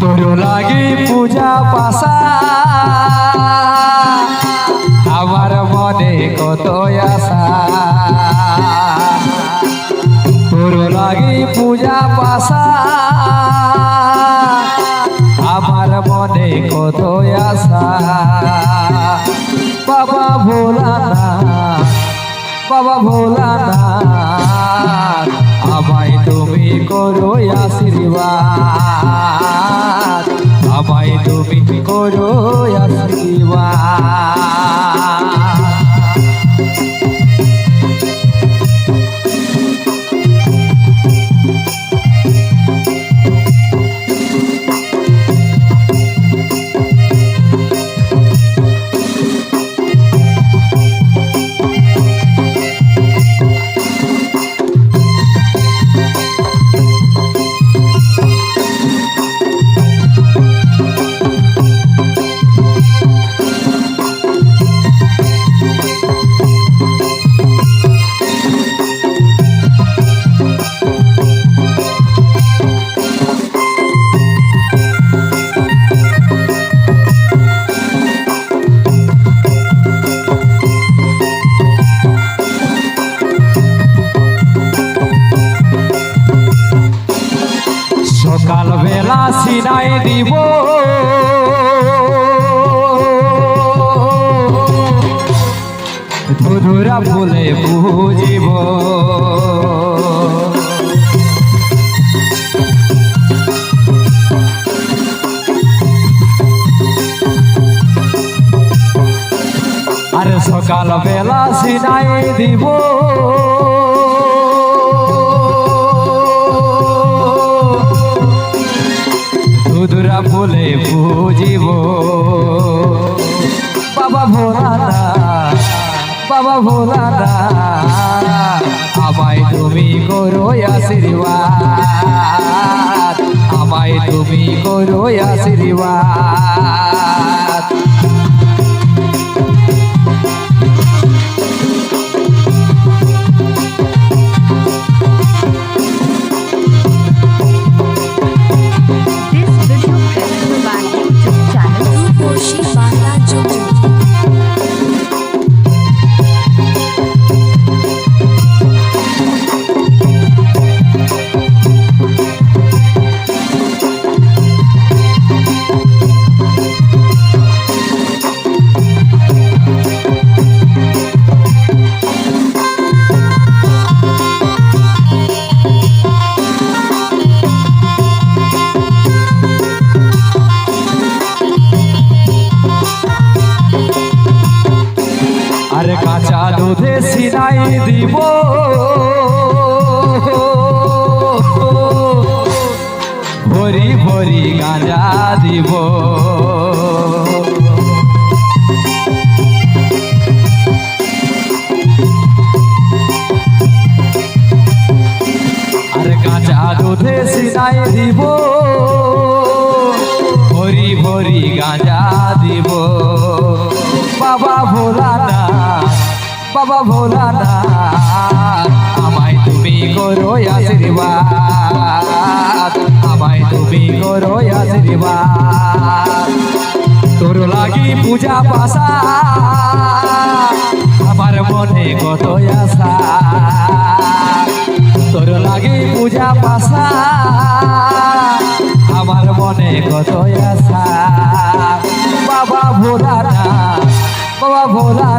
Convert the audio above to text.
তোর লাগি আমার মনে কত আশা। লাগি পূজা পাশা। আমার মনে কত আশা। বাবা ভোলা না বাবা ভোলা না আমায় তুমি করো আশীর্বাদ। সিনাই দিব। ধুধুরা ফুলে বুঝিব আরে সকাল বেলা সিনাই দিব। তুমি করো আশীর্বাদ। আমায় তুমি করো আশীর্বাদ। দিব। ভরি ভরি গাঁজা দিব। আরে কাঁচা দুধে সিনাই দিব। বাবা ভোলা না আমায় তুমি করো আশীর্বাদ, আমায় তুমি করো আশীর্বাদ। তোর লাগি পূজা পাশা, আমার মনে কত আশা। তোর লাগি পূজা পাশা, আমার মনে কত আশা। বাবা ভোলা না বাবা ভোলা